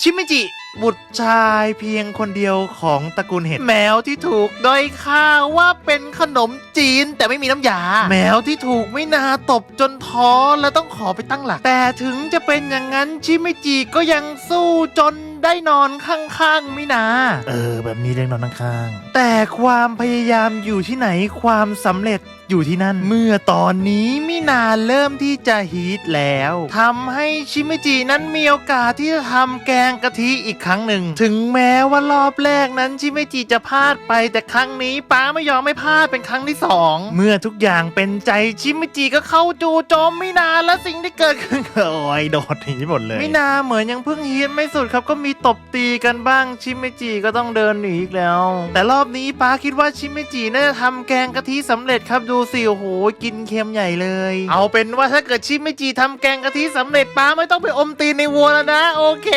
ชิมิจิ บุตรชายเพียงคนเดียวของตระกูลเห็ด แมวที่ถูกด้อยค่าว่าเป็นขนมจีนแต่ไม่มีน้ำยา แมวที่ถูกไม่นาตบจนท้อและต้องขอไปตั้งหลัก แต่ถึงจะเป็นอย่างนั้นชิมิจิก็ยังสู้จนได้นอนข้างๆมินา เออ แบบนี้เรียกนอนข้างๆ แต่ความพยายามอยู่ที่ไหนความสำเร็จอยู่ที่นั่น เมื่อตอนนี้มินาเริ่มที่จะฮีทแล้วทำให้ชิมิจินั้นมีโอกาสที่จะทำแกงกะทิอีกครั้งหนึ่ง ถึงแม้ว่ารอบแรกนั้นชิมิจิจะพลาดไป แต่ครั้งนี้ป้าไม่ยอมไม่พลาดเป็นครั้งที่สองเมื่อทุกอย่างเป็นใจชิมิจิก็เข้าจูโจมไมินานและสิ่งที่เกิดขึ้นโอ้ยโดดหนีหมดเลยไมินาเหมือนยังเพิ่งฮีทไม่สุดครับก็มีตบตีกันบ้างชิมิจิก็ต้องเดินหนีอีกแล้ว แต่รอบนี้ป้าคิดว่าชิมิจิน่าจะทำแกงกะทิสำเร็จครับดูสิโอ้โหกินเค็มใหญ่เลย เอาเป็นว่าถ้าเกิดชิมิจิทำแกงกะทิสำเร็จป้าไม่ต้องไปอมตีนในวัวแล้วนะ โอเค